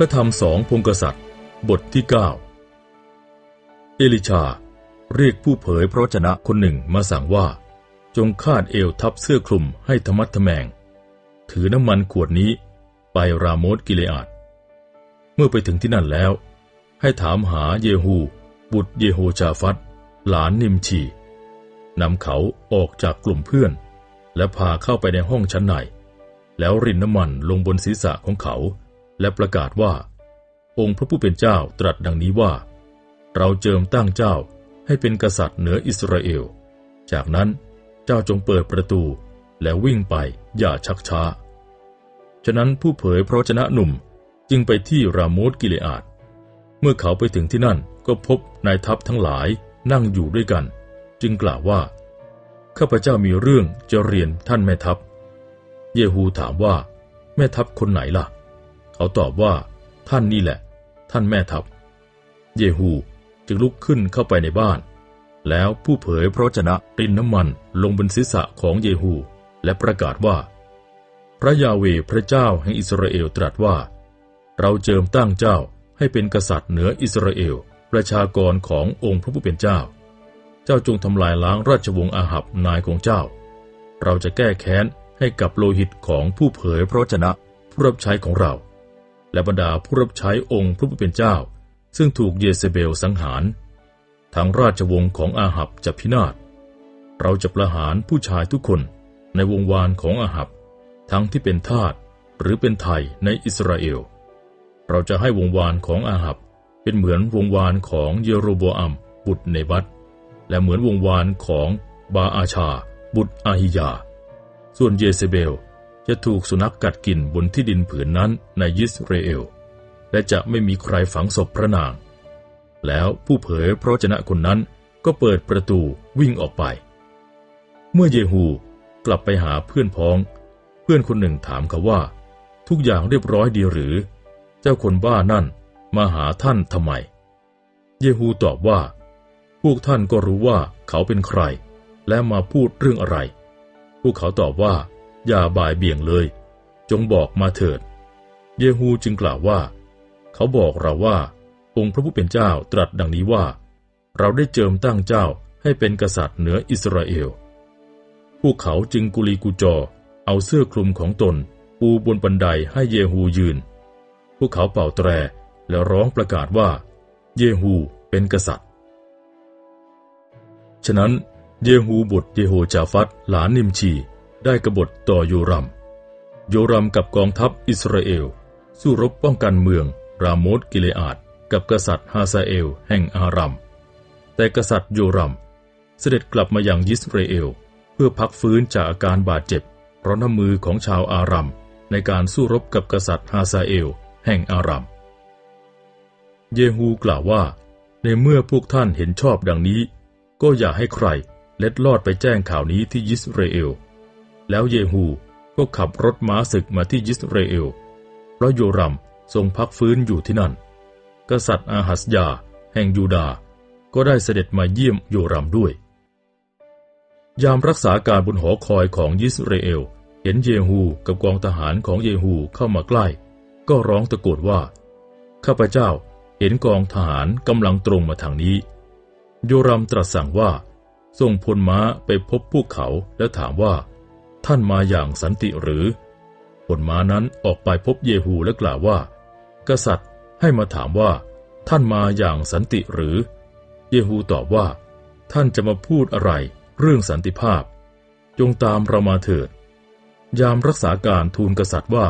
พระธรรมสองพงกษัตริย์ บทที่เก้าเอลิชา เรียกผู้เผยพระวจนะคนหนึ่งมาสั่งว่า จงคาดเอวทับเสื้อคลุมให้ธรรมัดทแมง ถือน้ำมันขวดนี้ไปรามดกิเลอาดเมื่อไปถึงที่นั่นแล้ว ให้ถามหาเยฮู บุตรเยโฮชาฟัตหลานนิมชีนำเขาออกจากกลุ่มเพื่อน และพาเข้าไปในห้องชั้นในแล้วรินน้ำมันลงบนศีรษะของเขา และประกาศว่า องค์พระผู้เป็นเจ้าตรัสดังนี้ว่า เราเจิมตั้งเจ้าให้เป็นกษัตริย์เหนืออิสราเอล จากนั้นเจ้าจงเปิดประตูและวิ่งไปอย่าชักช้า ฉะนั้นผู้เผยพระวจนะหนุ่มจึงไปที่รามดกิเลอาดเมื่อเขาไปถึงที่นั่นก็พบนายทัพทั้งหลายนั่งอยู่ด้วยกัน จึงกล่าวว่า ข้าพเจ้ามีเรื่องจะเรียนท่านแม่ทัพ เยฮูถามว่า แม่ทัพคนไหนล่ะ เขาตอบว่า ท่านนี่แหละ ท่านแม่ทัพ เยฮูจึงลุกขึ้นเข้าไปในบ้าน แล้วผู้เผยพระวจนะรินน้ำมันลงบนศีรษะของเยฮู และประกาศว่า พระยาเวพระเจ้าแห่งอิสราเอลตรัสว่า เราเจิมตั้งเจ้าให้เป็นกษัตริย์เหนืออิสราเอลประชากรขององค์พระผู้เป็นเจ้า เจ้าจงทำลายล้างราชวงศ์อาหับนายของเจ้า เราจะแก้แค้นให้กับโลหิตของผู้เผยพระวจนะผู้รับใช้ของเรา และบรรดาผู้รับใช้องค์พระผู้เป็นเจ้า ซึ่งถูกเยเซเบลสังหาร ทั้งราชวงศ์ของอาหับจะพินาศ เราจะประหารผู้ชายทุกคนในวงวานของอาหับ ทั้งที่เป็นทาสหรือเป็นไทยในอิสราเอล เราจะให้วงวานของอาหับ เป็นเหมือนวงวานของเยโรโบอัมบุตรเนบัตและเหมือนวงวานของบาอาชา บุตรอาฮิยา ส่วนเยเซเบล จะถูกสุนัขกกัดกินบนที่ดินผืนนั้นในยิสราเอล และจะไม่มีใครฝังศพพระนาง แล้วผู้เผยพระวจนะคนนั้นก็เปิดประตูวิ่งออกไป เมื่อเยฮูกลับไปหาเพื่อนพ้อง เพื่อนคนหนึ่งถามเขาว่า ทุกอย่างเรียบร้อยดีหรือ เจ้าคนบ้านั่นมาหาท่านทำไม เยฮูตอบว่า พวกท่านก็รู้ว่าเขาเป็นใคร และมาพูดเรื่องอะไร พวกเขาตอบว่า อย่าบ่ายเบี่ยงเลย จงบอกมาเถิด เยฮูจึงกล่าวว่า เขาบอกเราว่า องค์พระผู้เป็นเจ้าตรัสดังนี้ว่า เราได้เจิมตั้งเจ้าให้เป็นกษัตริย์เหนืออิสราเอล พวกเขาจึงกุลีกุจอ เอาเสื้อคลุมของตน ปูบนบันไดให้เยฮูยืน พวกเขาเป่าแตรแล้วร้องประกาศว่า เยฮูเป็นกษัตริย์ ฉะนั้นเยฮูบุตรเยโฮจาฟัตหลานนิมชี ได้กบฏต่อโยรัม โยรัมกับกองทัพอิสราเอล สู้รบป้องกันเมือง รามดกิเลอาดกับกษัตริย์ฮาซาเอล แห่งอารัม แต่กษัตริย์โยรัม เสด็จกลับมาอยังยิสราเอล เพื่อพักฟื้นจากอาการบาดเจ็บ เพราะน้ำมือของชาวอารัม ในการสู้รบกับกษัตริย์ฮาซาเอล แห่งอารัม เยฮูกล่าวว่า ในเมื่อพวกท่านเห็นชอบดังนี้ ก็อย่าให้ใครเล็ดลอดไปแจ้งข่าวนี้ที่ยิสราเอล แล้วเยฮูก็ขับรถม้าศึกมาที่ยิสราเอล เพราะโยรัมทรงพักฟื้นอยู่ที่นั่น กษัตริย์อาหัสยา แห่งยูดาห์ก็ได้เสด็จมาเยี่ยมโยรัมด้วย ยามรักษาการบนหอคอยของยิสราเอล เห็นเยฮูกับกองทหารของเยฮูเข้ามาใกล้ ก็ร้องตะโกนว่า ข้าพเจ้าเห็นกองทหารกำลังตรงมาทางนี้ โยรัมตรัสสั่งว่าส่งพลม้าไปพบพวกเขาและถามว่า ท่านมาอย่างสันติหรือพลมานั้นออกไปพบเยฮูและกล่าวว่า กษัตริย์ให้มาถามว่า ท่านมาอย่างสันติหรือ เยฮูตอบว่า ท่านจะมาพูดอะไรเรื่องสันติภาพ จงตามเรามาเถิด ยามรักษาการทูลกษัตริย์ว่า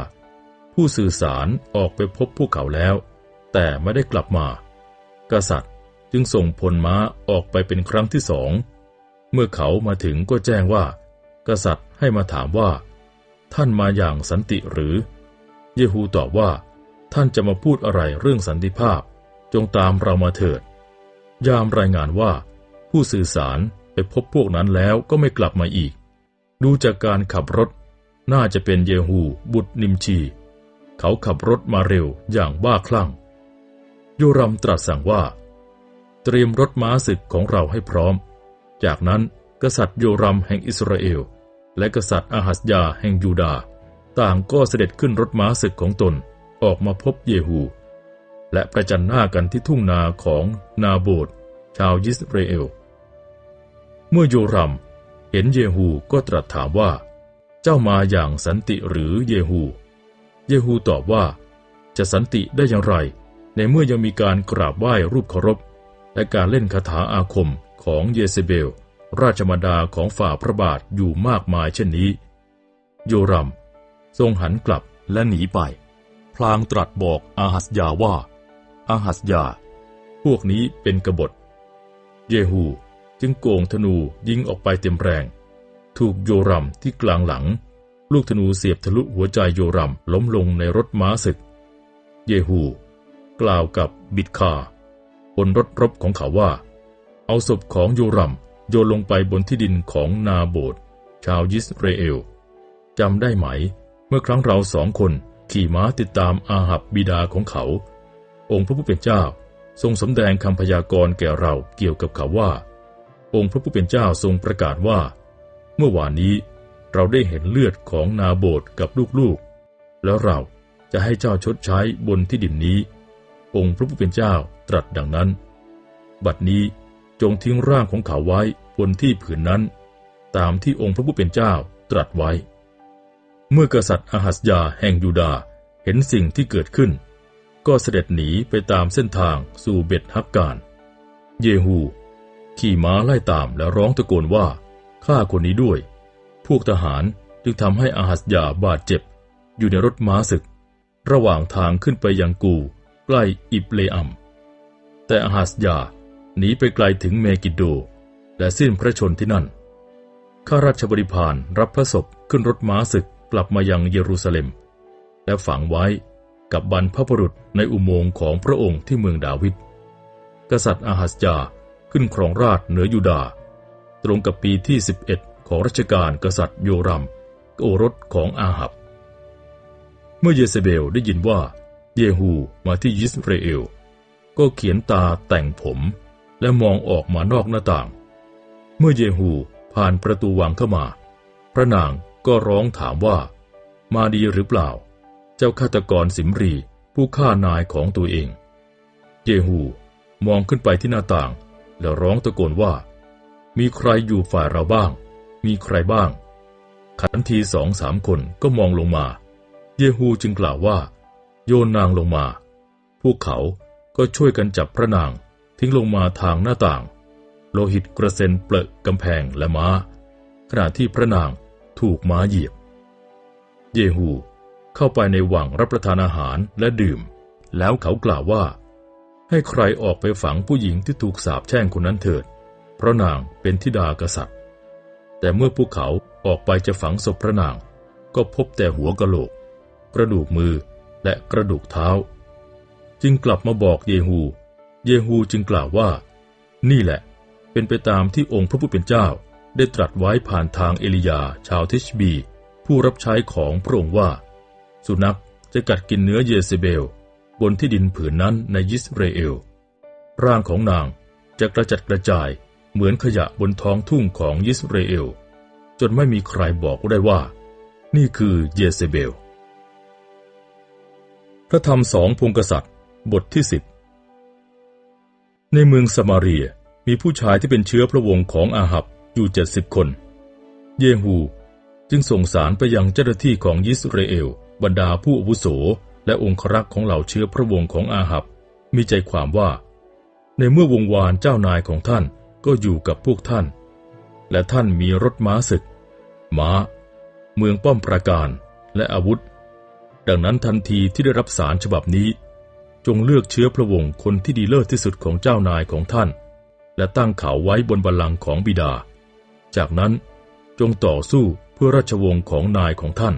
ผู้สื่อสารออกไปพบพวกเขาแล้ว แต่ไม่ได้กลับมา กษัตริย์จึงส่งพลม้าออกไปเป็นครั้งที่สอง เมื่อเขามาถึงก็แจ้งว่า กษัตริย์ ให้มาถามว่า ท่านมาอย่างสันติหรือ เยฮูตอบว่า ท่านจะมาพูดอะไรเรื่องสันติภาพ จงตามเรามาเถิด ยามรายงานว่า ผู้สื่อสารไปพบพวกนั้นแล้วก็ไม่กลับมาอีก ดูจากการขับรถ น่าจะเป็นเยฮูบุตรนิมชี เขาขับรถมาเร็วอย่างบ้าคลั่ง โยรัมตรัสสั่งว่า เตรียมรถม้าศึกของเราให้พร้อม จากนั้นกษัตริย์โยรัมแห่งอิสราเอล และกษัตริย์อาหัสยาแห่งยูดา ต่างก็เสด็จขึ้นรถม้าศึกของตนออกมาพบเยฮู และประจันหน้ากันที่ทุ่งนาของนาโบดชาวยิสราเอล เมื่อโยรัมเห็นเยฮูก็ตรัสถามว่า เจ้ามาอย่างสันติหรือเยฮู เยฮูตอบว่า จะสันติได้อย่างไร ในเมื่อยังมีการกราบไหว้รูปเคารพ และการเล่นคาถาอาคมของเยเซเบล ราชมดาของฝ่าพระบาทอยู่มากมายเช่นนี้ โยรัม ทรงหันกลับและหนีไป พลางตรัสบอกอาหัสยาว่า อาหัสยา พวกนี้เป็นกบฏ เยฮูจึงโกงธนูยิงออกไปเต็มแรง ถูกโยรัมที่กลางหลัง ลูกธนูเสียบทะลุหัวใจโยรัมล้มลงในรถม้าศึก เยฮู กล่าวกับบิดคา บนรถรบของเขาว่า เอาศพของโยรัม โยนลงไปบนที่ดินของนาโบดชาวยิสราเอลจำได้ไหม เมื่อครั้งเราสองคนขี่ม้าติดตามอาหับบิดาของเขา องค์พระผู้เป็นเจ้าทรงสำแดงคำพยากรณ์แก่เราเกี่ยวกับเขาว่า องค์พระผู้เป็นเจ้าทรงประกาศว่า เมื่อวานนี้เราได้เห็นเลือดของนาโบดกับลูกๆ แล้วเราจะให้เจ้าชดใช้บนที่ดินนี้ องค์พระผู้เป็นเจ้าตรัสดังนั้น บัดนี้ จงทิ้งร่างของเขาไว้บนที่ผืนนั้น ตามที่องค์พระผู้เป็นเจ้าตรัสไว้ เมื่อกษัตริย์อาหัสยาแห่งยูดาห์เห็นสิ่งที่เกิดขึ้น ก็เสด็จหนีไปตามเส้นทางสู่เบ็ดฮักการ เยฮูขี่ม้าไล่ตามและร้องตะโกนว่าฆ่าคนนี้ด้วย พวกทหารจึงทำให้อาหัสยาบาดเจ็บ อยู่ในรถม้าศึก ระหว่างทางขึ้นไปยังกู ใกล้อิบเลอัม แต่อาหัสยา หนีไปไกลถึงเมกิโด และสิ้นพระชนที่นั่น ข้าราชบริพารรับพระศพขึ้นรถม้าศึกกลับมายังเยรูซาเล็ม และฝังไว้กับบรรพบุรุษในอุโมงค์ของพระองค์ที่เมืองดาวิด กษัตริย์อาหัสยาขึ้นครองราชเหนือยูดาห์ตรงกับปีที่ 11 ของรัชกาลกษัตริย์โยรัมโอรสของอาหับ เมื่อเยเซเบลได้ยินว่า เยฮูมาที่ยิสราเอล ก็เขียนตาแต่งผม และมองออกมานอกหน้าต่าง เมื่อเยฮูผ่านประตูวังเข้ามา พระนางก็ร้องถามว่า มาดีหรือเปล่า เจ้าฆาตกรสิมรีผู้ฆ่านายของตัวเอง เยฮูมองขึ้นไปที่หน้าต่าง แล้วร้องตะโกนว่า มีใครอยู่ฝ่ายเราบ้าง มีใครบ้าง ขันทีสองสามคนก็มองลงมา เยฮูจึงกล่าวว่า โยนนางลงมา พวกเขาก็ช่วยกันจับพระนาง ทิ้งลงมาทางหน้าต่าง โลหิตกระเซ็นเปลอะกำแพงและม้า ขณะที่พระนางถูกม้าเหยียบ เยฮูเข้าไปในวังรับประทานอาหารและดื่ม แล้วเขากล่าวว่า ให้ใครออกไปฝังผู้หญิงที่ถูกสาปแช่งคนนั้นเถิด เพราะนางเป็นธิดากษัตริย์ แต่เมื่อพวกเขาออกไปจะฝังศพพระนาง ก็พบแต่หัวกะโหลก กระดูกมือและกระดูกเท้า จึงกลับมาบอกเยฮู เยฮูจึงกล่าวว่า นี่แหละ เป็นไปตามที่องค์พระผู้เป็นเจ้าได้ตรัสไว้ผ่านทางเอลียาชาวทิชบี ผู้รับใช้ของพระองค์ว่า สุนัขจะกัดกินเนื้อเยเซเบล บนที่ดินผืนนั้นในยิสราเอล ร่างของนางจะกระจัดกระจายเหมือนขยะบนท้องทุ่งของยิสราเอล จนไม่มีใครบอกได้ว่า นี่คือเยเซเบล พระธรรมสองพงกษัตริย์ บทที่สิบ ในเมืองสมาเรียมีผู้ชายที่เป็นเชื้อพระวงศ์ของอาหับอยู่เจ็ดสิบคน เยฮูจึงส่งสารไปยังเจ้าหน้าที่ของยิสราเอล บรรดาผู้อาวุโส และองครักษ์ของเหล่าเชื้อพระวงศ์ของอาหับ มีใจความว่า ในเมื่อวงวานเจ้านายของท่านก็อยู่กับพวกท่าน และท่านมีรถม้าศึก ม้า เมืองป้อมปราการและอาวุธ ดังนั้นทันทีที่ได้รับสารฉบับนี้ จงเลือกเชื้อพระวงศ์คนที่ดีเลิศที่สุดของเจ้านายของท่าน และตั้งเขาไว้บนบัลลังก์ของบิดา จากนั้นจงต่อสู้เพื่อราชวงศ์ของนายของท่าน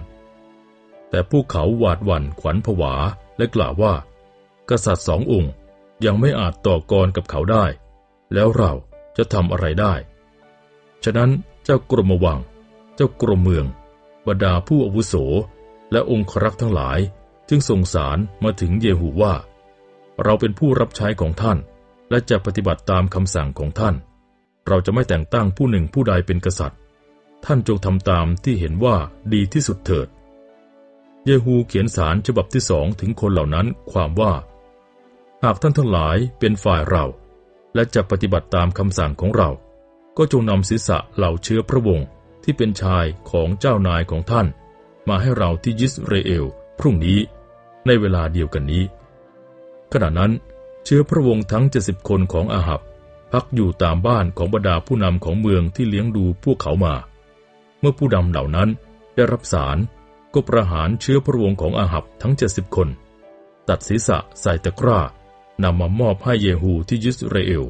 แต่พวกเขาหวาดหวั่นขวัญผวาและกล่าวว่า กษัตริย์สององค์ยังไม่อาจต่อกรกับเขาได้ แล้วเราจะทำอะไรได้ ฉะนั้นเจ้ากรมวัง เจ้ากรมเมือง บรรดาผู้อาวุโส และองครักษ์ทั้งหลายจึงส่งสารมาถึงเยหูว่า เราเป็นผู้รับใช้ของท่าน และจะปฏิบัติตามคำสั่งของท่าน เราจะไม่แต่งตั้งผู้หนึ่งผู้ใดเป็นกษัตริย์ ท่านจงทำตามที่เห็นว่าดีที่สุดเถิด เยฮูเขียนสารฉบับที่สองถึงคนเหล่านั้นความว่า หากท่านทั้งหลายเป็นฝ่ายเรา และจะปฏิบัติตามคำสั่งของเรา ก็จงนำศีรษะเหล่าเชื้อพระวงศ์ที่เป็นชายของเจ้านายของท่าน มาให้เราที่ยิสราเอลพรุ่งนี้ในเวลาเดียวกันนี้ ขณะนั้นเชื้อพระวงศ์ทั้งเจ็ดสิบคนของอาหับ พักอยู่ตามบ้านของบรรดาผู้นำของเมืองที่เลี้ยงดูพวกเขามา เมื่อผู้นำเหล่านั้นได้รับสารก็ประหารเชื้อพระวงศ์ของอาหับทั้งเจ็ดสิบคน ตัดศีรษะใส่ตะกร้านำมามอบให้เยฮูที่ยิสราเอล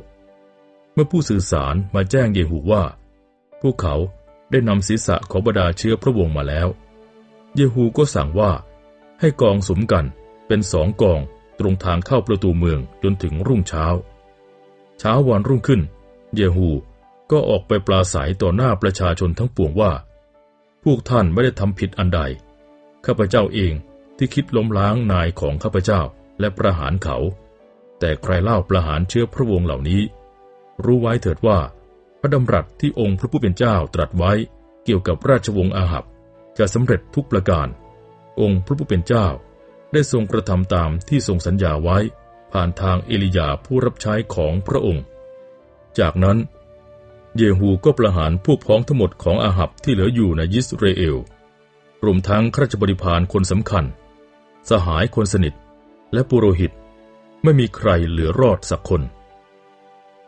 เมื่อผู้สื่อสารมาแจ้งเยฮูว่า พวกเขาได้นำศีรษะของบรรดาเชื้อพระวงศ์มาแล้ว เยฮูก็สั่งว่าให้กองสมกันเป็นสองกอง ตรงทางเข้าประตูเมืองจนถึงรุ่งเช้า เช้าวันรุ่งขึ้น เยฮูก็ออกไปปลาศัยต่อหน้าประชาชนทั้งปวงว่า พวกท่านไม่ได้ทำผิดอันใด ข้าพเจ้าเองที่คิดล้มล้างนายของข้าพเจ้าและประหารเขา แต่ใครเล่าประหารเชื้อพระวงศ์เหล่านี้ รู้ไว้เถิดว่า พระดำรัสที่องค์พระผู้เป็นเจ้าตรัสไว้เกี่ยวกับราชวงศ์อาหับจะสำเร็จทุกประการ องค์พระผู้เป็นเจ้า ได้ทรงกระทำตามที่ทรงสัญญาไว้ ผ่านทางเอลียาผู้รับใช้ของพระองค์ จากนั้น เยฮูก็ประหารพวกพ้องทั้งหมดของอาหับที่เหลืออยู่ในยิสราเอล รวมทั้งข้าราชบริพารคนสำคัญ สหายคนสนิท และปุโรหิต ไม่มีใครเหลือรอดสักคน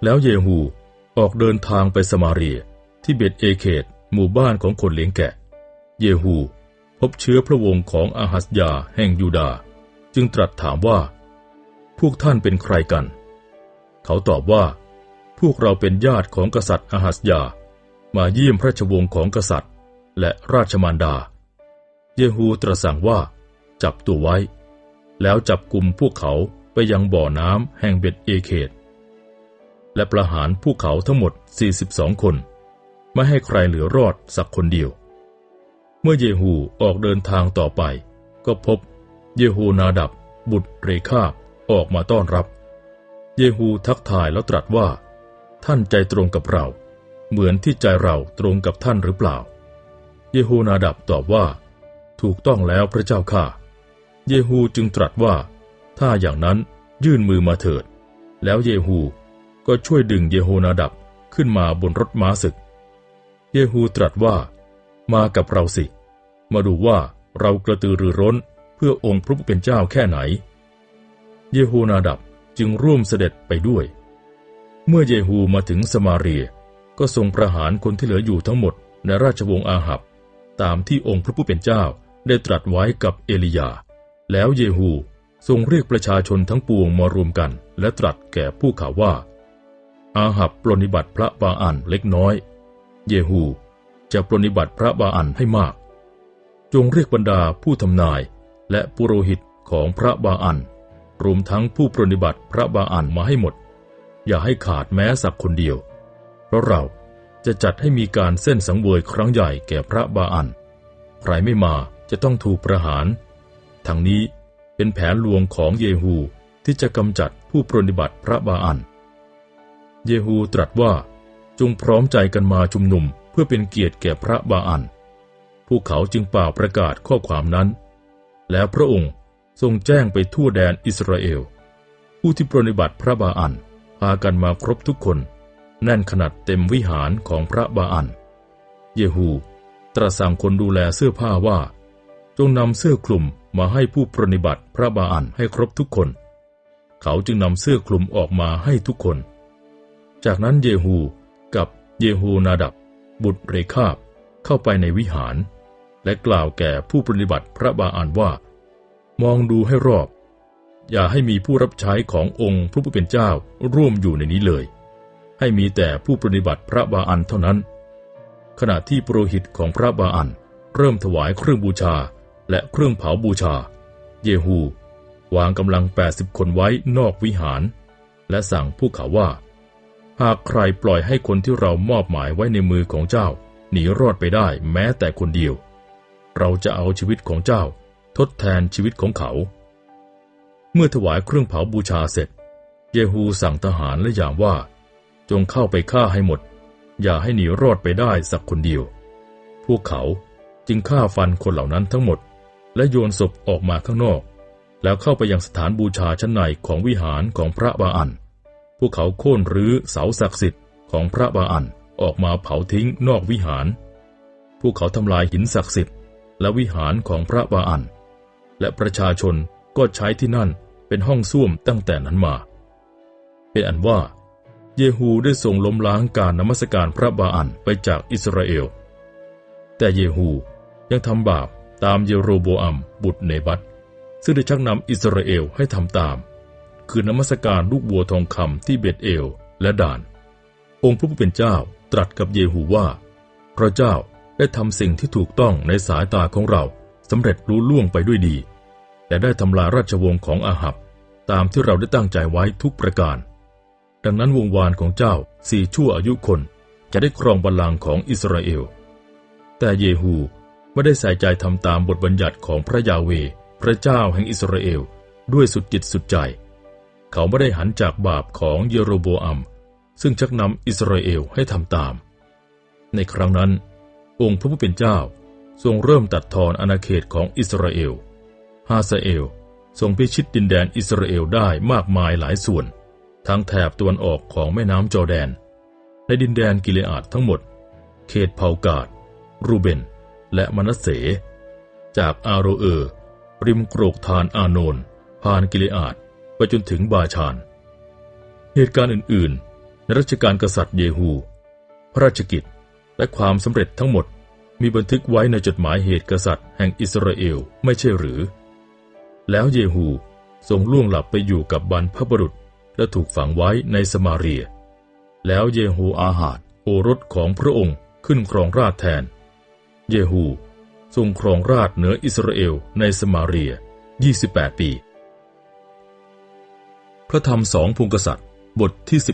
แล้วเยฮูออกเดินทางไปสมาเรียที่เบตเอเคตหมู่บ้านของคนเลี้ยงแกะ เยฮู บเชื้อพระวงศ์ของอาหัสยาแห่งยูดา จึงตรัสถามว่า พวกท่านเป็นใครกัน เขาตอบว่า พวกเราเป็นญาติของกษัตริย์อาหัสยา มาเยี่ยมพระราชวงศ์ของกษัตริย์ และราชมารดา เยฮูตรัสสั่งว่า จับตัวไว้ แล้วจับกลุ่มพวกเขาไปยังบ่อน้ำแห่งเบ็ดเอเคตและประหารพวกเขาทั้งหมด 42 คน ไม่ให้ใครเหลือรอดสักคนเดียว เมื่อเยฮูออกเดินทางต่อไป ก็พบเยฮูนาดับ บุตรเรคาบออกมาต้อนรับ เยฮูทักทายแล้วตรัสว่า ท่านใจตรงกับเรา เหมือนที่ใจเราตรงกับท่านหรือเปล่า เยฮูนาดับตอบว่า ถูกต้องแล้วพระเจ้าข้าเยฮูจึงตรัสว่า ถ้าอย่างนั้นยื่นมือมาเถิด แล้วเยฮูก็ช่วยดึงเยโฮนาดับขึ้นมาบนรถม้าศึก เยฮูตรัสว่า มากับเราสิ มาดูว่าเรากระตือรือร้นเพื่อองค์พระผู้เป็นเจ้าแค่ไหน เยโฮนาดับจึงร่วมเสด็จไปด้วย เมื่อเยฮูมาถึงสมาเรียก็ทรงประหารคนที่เหลืออยู่ทั้งหมดในราชวงศ์อาหับ ตามที่องค์พระผู้เป็นเจ้าได้ตรัสไว้กับเอลียา แล้วเยฮูทรงเรียกประชาชนทั้งปวงมารวมกัน และตรัสแก่ผู้ข่าวว่า อาหับปรนิบัติพระบาอันเล็กน้อย เยฮู จะปรนิบัติพระบาอันให้มาก จงเรียกบรรดาผู้ทำนายและปุโรหิตของพระบาอัน รวมทั้งผู้ปรนิบัติพระบาอันมาให้หมด อย่าให้ขาดแม้สักคนเดียว เพราะเราจะจัดให้มีการเส้นสังเวยครั้งใหญ่แก่พระบาอัน ใครไม่มาจะต้องถูกประหาร ทั้งนี้เป็นแผนลวงของเยฮูที่จะกำจัดผู้ปรนิบัติพระบาอัน เยฮูตรัสว่าจงพร้อมใจกันมาชุมนุม เพื่อเป็นเกียรติแก่พระบาอัน พวกเขาจึงเป่าประกาศข้อความนั้น แล้วพระองค์ทรงแจ้งไปทั่วแดนอิสราเอล ผู้ที่ปรนิบัติพระบาอันพากันมาครบทุกคน แน่นขนาดเต็มวิหารของพระบาอัน เยฮูตรัสสั่งคนดูแลเสื้อผ้าว่า จงนำเสื้อคลุมมาให้ผู้ปรนิบัติพระบาอันให้ครบทุกคน เขาจึงนำเสื้อคลุมออกมาให้ทุกคน จากนั้นเยฮูกับเยฮูนาดับ บุตรเรคาบเข้าไปในวิหาร และกล่าวแก่ผู้ปรนิบัติพระบาอันว่า มองดูให้รอบ อย่าให้มีผู้รับใช้ขององค์พระผู้เป็นเจ้าร่วมอยู่ในนี้เลย ให้มีแต่ผู้ปรนิบัติพระบาอันเท่านั้น ขณะที่ปรหิตของพระบาอันเริ่มถวายเครื่องบูชาและเครื่องเผาบูชา เยฮู วางกำลัง 80 คนไว้นอกวิหาร และสั่งพวกเขาว่า หากใครปล่อยให้คนที่เรามอบหมายไว้ในมือของเจ้า หนีรอดไปได้แม้แต่คนเดียว เราจะเอาชีวิตของเจ้า ทดแทนชีวิตของเขา เมื่อถวายเครื่องเผาบูชาเสร็จ เยฮูสั่งทหารและยางว่า จงเข้าไปฆ่าให้หมด อย่าให้หนีรอดไปได้สักคนเดียว พวกเขาจึงฆ่าฟันคนเหล่านั้นทั้งหมด และโยนศพออกมาข้างนอก แล้วเข้าไปยังสถานบูชาชั้นในของวิหารของพระบาอัน วกเขาโค่นรื้อเสาศักดิ์สิทธิ์ของพระบาอันออกมาเผาทิ้งนอกวิหาร พวกเขาทำลายหินศักดิ์สิทธิ์และวิหารของพระบาอัน และประชาชนก็ใช้ที่นั่นเป็นห้องส้วมตั้งแต่นั้นมา เป็นอันว่า เยฮูได้ทรงล้มล้างการนมัสการพระบาอันไปจากอิสราเอล แต่เยฮูยังทำบาปตามเยโรโบอัมบุตรเนบัตซึ่งได้ชักนำอิสราเอลให้ทำตาม คือนมัสการลูกบัวทองคำที่เบตเอลและด่าน องค์พระผู้เป็นเจ้าตรัสกับเยฮูว่า พระเจ้าได้ทำสิ่งที่ถูกต้องในสายตาของเราสำเร็จรู้ล่วงไปด้วยดี แต่ได้ทำลายราชวงศ์ของอาหับ ตามที่เราได้ตั้งใจไว้ทุกประการ ดังนั้นวงวานของเจ้าสี่ชั่วอายุคนจะได้ครองบัลลังก์ของอิสราเอล แต่เยฮูไม่ได้ใส่ใจทำตามบทบัญญัติของพระยาเว พระเจ้าแห่งอิสราเอล ด้วยสุดจิตสุดใจ เขาไม่ได้หันจากบาปของเยโรโบอัม ซึ่งชักนำอิสราเอลให้ทำตาม ในครั้งนั้น องค์พระผู้เป็นเจ้าทรงเริ่มตัดทอนอาณาเขตของอิสราเอล ฮาซาเอลทรงพิชิตดินแดนอิสราเอลได้มากมายหลายส่วน ทั้งแถบตะวันออกของแม่น้ำจอแดน ในดินแดนกิเลอาดทั้งหมด เขตเผ่ากาด รูเบน และมนัสเส จากอาโรเออร์ริมโกรกทานอาโนนผ่านกิเลอาด ไปจนถึงบาชาน เหตุการณ์อื่นๆ ในรัชกาลกษัตริย์เยฮู พระราชกิจและความสำเร็จทั้งหมดมีบันทึกไว้ในจดหมายเหตุกษัตริย์แห่งอิสราเอลไม่ใช่หรือ แล้วเยฮูทรงล่วงหลับไปอยู่กับบรรพบุรุษและถูกฝังไว้ในสมาเรีย แล้วเยฮูอาหาดโอรสของพระองค์ขึ้นครองราชแทน เยฮูทรงครองราชเหนืออิสราเอลในสมาเรีย 28 ปี ระธรรมสองพงกษัตริย์ บทที่ 11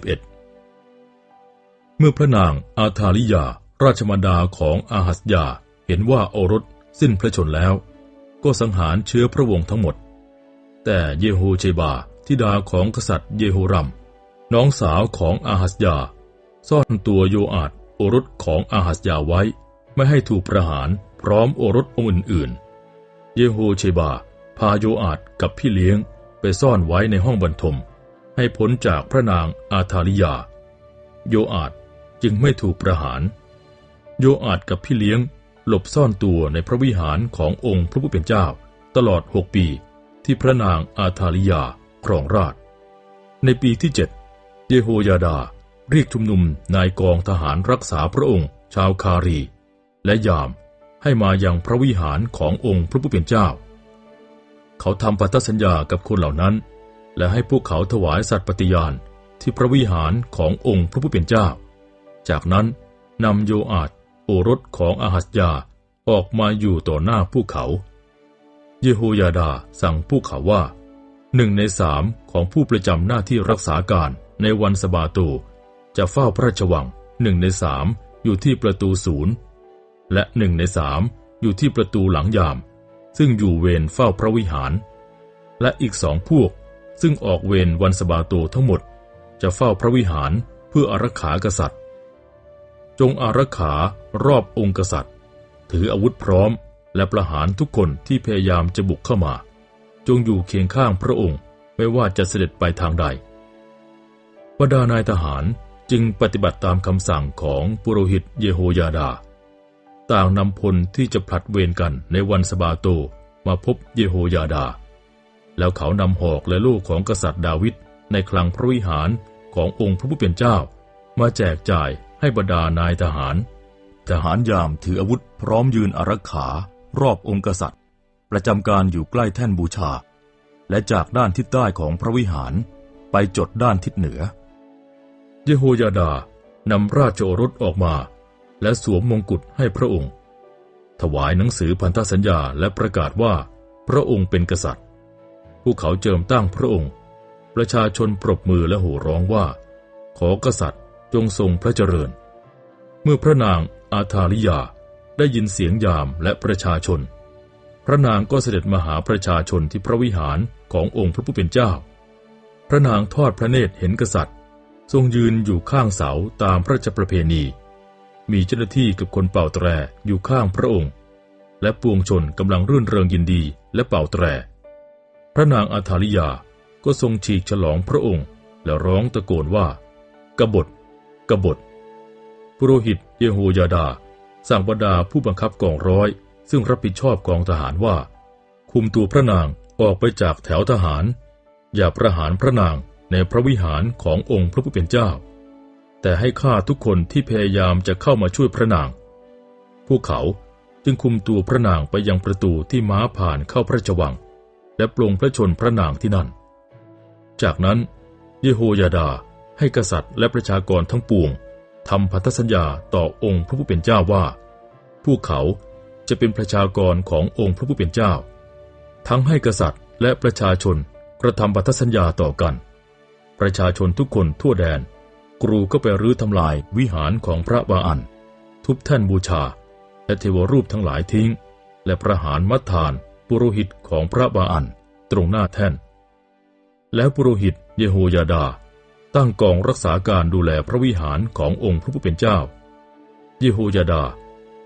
เมื่อพระนางอาธาลิยา ราชมดาของอาหัสยา เห็นว่าโอรสสิ้นพระชนแล้ว ก็สังหารเชื้อพระวงศ์ทั้งหมด แต่เยโฮเชบาธิดาของกษัตริย์เยโฮรัม น้องสาวของอาหัสยา ซ่อนตัวโยอาดโอรสของอาหัสยาไว้ ไม่ให้ถูกประหารพร้อมโอรสองค์อื่นๆ เยโฮเชบา พาโยอาดกับพี่เลี้ยง ไปซ่อนไว้ในห้องบรรทม ให้พ้นจากพระนางอาธาลิยา โยอาดจึงไม่ถูกประหาร โยอาดกับพี่เลี้ยงหลบซ่อนตัวในพระวิหารขององค์พระผู้เป็นเจ้า ตลอดหกปีที่พระนางอาธาลิยาครองราช ในปีที่เจ็ดเยโฮยาดาเรียกชุมนุมนายกองทหารรักษาพระองค์ ชาวคารี และยามให้มายังพระวิหารขององค์พระผู้เป็นเจ้า เขาทำพันธสัญญากับคนเหล่านั้น และให้พวกเขาถวายสัตย์ปฏิญาณที่พระวิหารขององค์พระผู้เป็นเจ้า จากนั้นนำโยอาดโอรสของอาหัสยาออกมาอยู่ต่อหน้าพวกเขา เยโฮยาดาสั่งพวกเขาว่าหนึ่งในสามของผู้ประจำหน้าที่รักษาการในวันสบาโตจะเฝ้าพระราชวังหนึ่งในสามอยู่ที่ประตูศูนย์และหนึ่งในสามอยู่ที่ประตูหลังยาม ซึ่งอยู่เวรเฝ้าพระวิหาร และอีกสองพวก ซึ่งออกเวรวันสบาโตทั้งหมด จะเฝ้าพระวิหารเพื่ออารักขากษัตริย์ จงอารักขารอบองค์กษัตริย์ ถืออาวุธพร้อมและประหารทุกคนที่พยายามจะบุกเข้ามา จงอยู่เคียงข้างพระองค์ไม่ว่าจะเสด็จไปทางใดบรรดานายทหารจึงปฏิบัติตามคำสั่งของปุโรหิตเยโฮยาดา ต่างนำพลที่จะผลัดเวรกันในวันสบาโตมาพบเยโฮยาดา แล้วเขานำหอกและลูกของกษัตริย์ดาวิดในคลังพระวิหารขององค์พระผู้เป็นเจ้า มาแจกจ่ายให้บรรดานายทหาร ทหารยามถืออาวุธพร้อมยืนอารักขารอบองค์กษัตริย์ ประจำการอยู่ใกล้แท่นบูชา และจากด้านทิศใต้ของพระวิหารไปจดด้านทิศเหนือ เยโฮยาดานำราชโอรสออกมา และสวมมงกุฎให้พระองค์ ถวายหนังสือพันธสัญญาและประกาศว่าพระองค์เป็นกษัตริย์ พวกเขาเจิมตั้งพระองค์ ประชาชนปรบมือและโห่ร้องว่า ขอกษัตริย์จงทรงพระเจริญ เมื่อพระนางอาธาลิยาได้ยินเสียงยามและประชาชน พระนางก็เสด็จมาหาประชาชนที่พระวิหารขององค์พระผู้เป็นเจ้า พระนางทอดพระเนตรเห็นกษัตริย์ ทรงยืนอยู่ข้างเสาตามพระราชประเพณี มีเจ้าหน้าที่กับคนเป่าแตรอยู่ข้างพระองค์ และปวงชนกำลังรื่นเริงยินดีและเป่าแตร พระนางอาธาริยาก็ทรงฉีกฉลองพระองค์ และร้องตะโกนว่ากบฏกบฏปุโรหิตเยโฮยาดา สั่งบรรดาผู้บังคับกองร้อย ซึ่งรับผิดชอบกองทหารว่า คุมตัวพระนางออกไปจากแถวทหาร อย่าประหารพระนางในพระวิหารขององค์พระผู้เป็นเจ้า แต่ให้ฆ่าทุกคนที่พยายามจะเข้ามาช่วยพระนาง พวกเขาจึงคุมตัวพระนางไปยังประตูที่ม้าผ่านเข้าพระราชวัง และปลงพระชนพระนางที่นั่น จากนั้นเยโฮยาดาให้กษัตริย์และประชากรทั้งปวงทำพันธสัญญาต่อองค์พระผู้เป็นเจ้าว่า พวกเขาจะเป็นประชากรขององค์พระผู้เป็นเจ้า ทั้งให้กษัตริย์และประชาชนกระทำพันธสัญญาต่อกัน ประชาชนทุกคนทั่วแดน กรูก็ไปรื้อทำลายวิหารของพระบาอัน ทุบแท่นบูชา และเทวรูปทั้งหลายทิ้ง และประหารมัทธานปุโรหิตของพระบาอันตรงหน้าแท่น แล้วปุโรหิตเยโฮยาดา ตั้งกองรักษาการดูแลพระวิหารขององค์พระผู้เป็นเจ้า เยโฮยาดา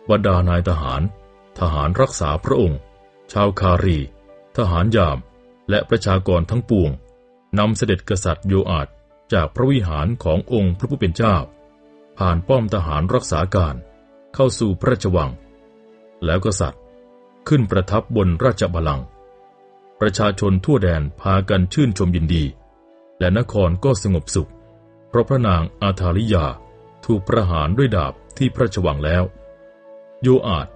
บรรดานายทหาร ทหารรักษาพระองค์ ชาวคารี ทหารยาม และประชากรทั้งปวงนำเสด็จกษัตริย์โยอาด จากพระวิหารขององค์พระผู้เป็นเจ้า ผ่านป้อมทหารรักษาการ เข้าสู่พระราชวัง แล้วกษัตริย์ขึ้นประทับบนราชบัลลังก์ประชาชนทั่วแดนพากันชื่นชมยินดี และนครก็สงบสุข เพราะพระนางอาธาริยาถูกประหารด้วยดาบที่พระราชวังแล้ว โยอาด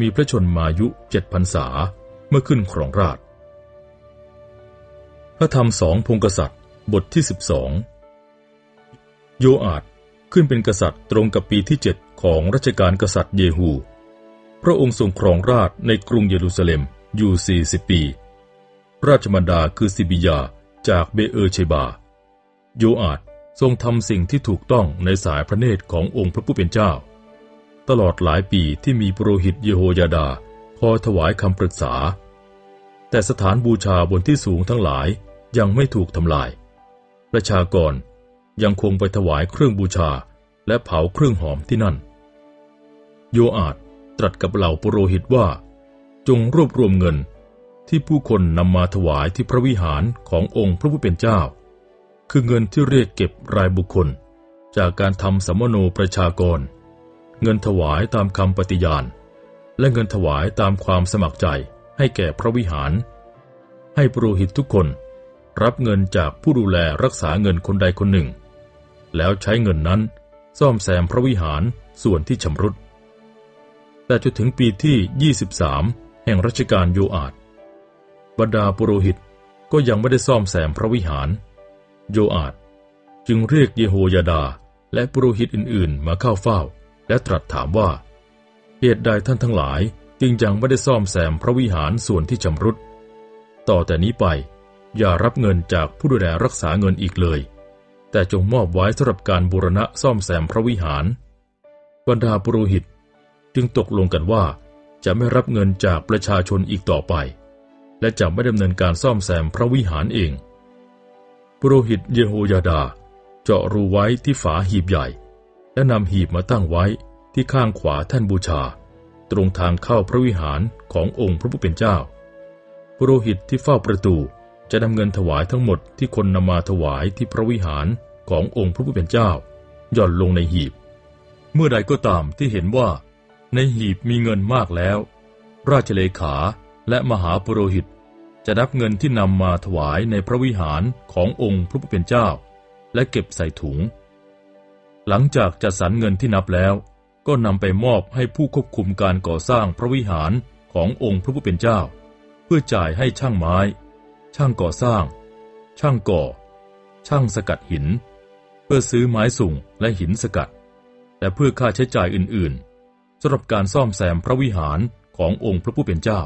มีพระชนมายุเจ็ดพรรษาเมื่อขึ้นครองราชพระธรรมสองพงกษัตริย์บทที่สิบสอง โยอาดขึ้นเป็นกษัตริย์ตรงกับปีที่เจ็ดของรัชกาลกษัตริย์เยฮู พระองค์ทรงครองราชในกรุงเยรูซาเล็มอยู่สี่สิบปี ราชมารดาคือซิบิยาจากเบเออเชบา โยอาดทรงทำสิ่งที่ถูกต้องในสายพระเนตรขององค์พระผู้เป็นเจ้า ตลอดหลายปีที่มีปรหิตเยโฮยาดาคอยถวายคำปรึกษา แต่สถานบูชาบนที่สูงทั้งหลายยังไม่ถูกทำลาย ประชากร ยังคงไปถวายเครื่องบูชา และเผาเครื่องหอมที่นั่น โยอาดตรัสกับเหล่าปุโรหิตว่า จงรวบรวมเงินที่ผู้คนนำมาถวายที่พระวิหารขององค์พระผู้เป็นเจ้า คือเงินที่เรียกเก็บรายบุคคล จากการทำสมโนประชากร เงินถวายตามคำปฏิญาณ และเงินถวายตามความสมัครใจให้แก่พระวิหาร ให้ปุโรหิตทุกคน รับเงินจากผู้ดูแลรักษาเงินคนใดคนหนึ่ง แล้วใช้เงินนั้น ซ่อมแซมพระวิหารส่วนที่ชำรุด แต่จนถึงปีที่ 23 แห่งรัชกาลโยอาดบรรดาปุโรหิตก็ยังไม่ได้ซ่อมแซมพระวิหาร โยอาดจึงเรียกเยโฮยาดาและปุโรหิตอื่นๆ มาเข้าเฝ้า และตรัสถามว่า เหตุใดท่านทั้งหลายจึงยังไม่ได้ซ่อมแซมพระวิหารส่วนที่ชำรุด ต่อแต่นี้ไปอย่ารับเงินจากผู้ดูแลรักษาเงินอีกเลย แต่จงมอบไว้สำหรับการบูรณะซ่อมแซมพระวิหาร บรรดาปุโรหิตจึงตกลงกันว่า จะไม่รับเงินจากประชาชนอีกต่อไป และจะไม่ดำเนินการซ่อมแซมพระวิหารเอง ปุโรหิตเยโฮยาดา เจาะรูไว้ที่ฝาหีบใหญ่ และนำหีบมาตั้งไว้ที่ข้างขวาแท่นบูชา ตรงทางเข้าพระวิหารขององค์พระผู้เป็นเจ้า ปุโรหิตที่เฝ้าประตูจะนำเงินถวายทั้งหมดที่คนนำมาถวายที่พระวิหาร ขององค์พระผู้เป็นเจ้าย่อนลงในหีบ เมื่อใดก็ตามที่เห็นว่า ในหีบมีเงินมากแล้ว ราชเลขาและมหาปุโรหิต จะนับเงินที่นำมาถวายในพระวิหารขององค์พระผู้เป็นเจ้า และเก็บใส่ถุง หลังจากจัดสรรเงินที่นับแล้ว ก็นำไปมอบให้ผู้ควบคุมการก่อสร้างพระวิหารขององค์พระผู้เป็นเจ้า เพื่อจ่ายให้ช่างไม้ ช่างก่อสร้าง ช่างก่อ ช่างสกัดหิน เพื่อซื้อไม้สุ่งและหินสกัด และเพื่อค่าใช้จ่ายอื่นๆสำหรับการซ่อมแซมพระวิหารขององค์พระผู้เป็นเจ้า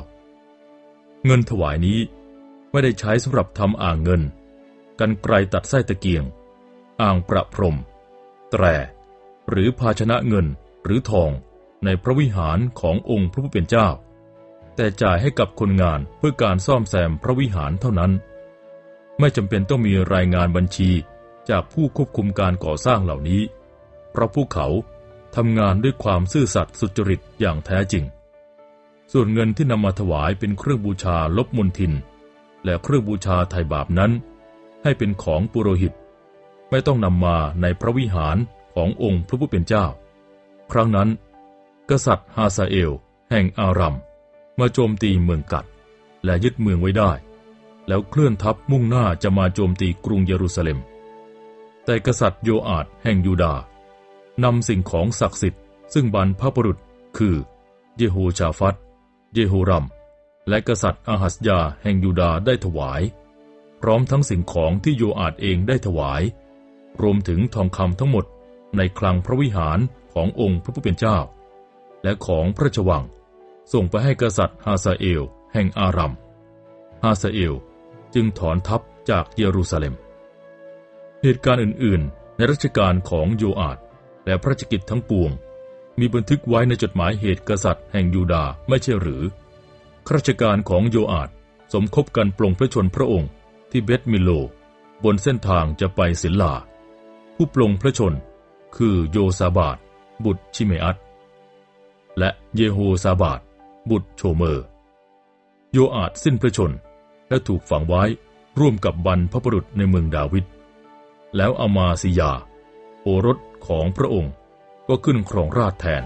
เงินถวายนี้ไม่ได้ใช้สำหรับทำอ่างเงิน กันไกรตัดไส้ตะเกียง อ่างประพรม แตร หรือภาชนะเงินหรือทองในพระวิหารขององค์พระผู้เป็นเจ้า แต่จ่ายให้กับคนงานเพื่อการซ่อมแซมพระวิหารเท่านั้น ไม่จำเป็นต้องมีรายงานบัญชี จากผู้ควบคุมการก่อสร้างเหล่านี้ เพราะพวกเขาทำงานด้วยความซื่อสัตย์สุจริตอย่างแท้จริง ส่วนเงินที่นำมาถวายเป็นเครื่องบูชาลบมนทิน และเครื่องบูชาไถ่บาปนั้น ให้เป็นของปุโรหิต ไม่ต้องนำมาในพระวิหารขององค์พระผู้เป็นเจ้า ครั้งนั้น กษัตริย์ฮาซาเอล แห่งอารัมมาโจมตีเมืองกัด และยึดเมืองไว้ได้ แล้วเคลื่อนทัพมุ่งหน้าจะมาโจมตีกรุงเยรูซาเล็ม แต่กษัตริย์โยอาดแห่งยูดาห์นำสิ่งของศักดิ์สิทธิ์ซึ่งบรรพบุรุษคือ เยโฮชาฟัตเยโฮรัม และกษัตริย์อาหัสยาแห่งยูดาห์ได้ถวาย พร้อมทั้งสิ่งของที่โยอาดเองได้ถวาย รวมถึงทองคำทั้งหมดในคลังพระวิหารขององค์พระผู้เป็นเจ้า และของพระราชวัง ส่งไปให้กษัตริย์ฮาซาเอล แห่งอารัมฮาซาเอลจึงถอนทัพจากเยรูซาเล็ม เหตุการณ์อื่นๆ ในรัชกาลของโยอาดและพระราชกิจทั้งปวง มีบันทึกไว้ในจดหมายเหตุกษัตริย์แห่งยูดาห์ไม่ใช่หรือข้าราชการของโยอาดสมคบกันปลงพระชนพระองค์ที่เบธมิโล บนเส้นทางจะไปศิลา ผู้ปลงพระชนคือโยซาบาดบุตรชิเมอัตและเยโฮซาบาดบุตรโชเมอร์ โยอาดสิ้นพระชนและถูกฝังไว้ร่วมกับบรรพบุรุษในเมืองดาวิด แล้วอามาซิยา โอรสของพระองค์ก็ขึ้นครองราชแทน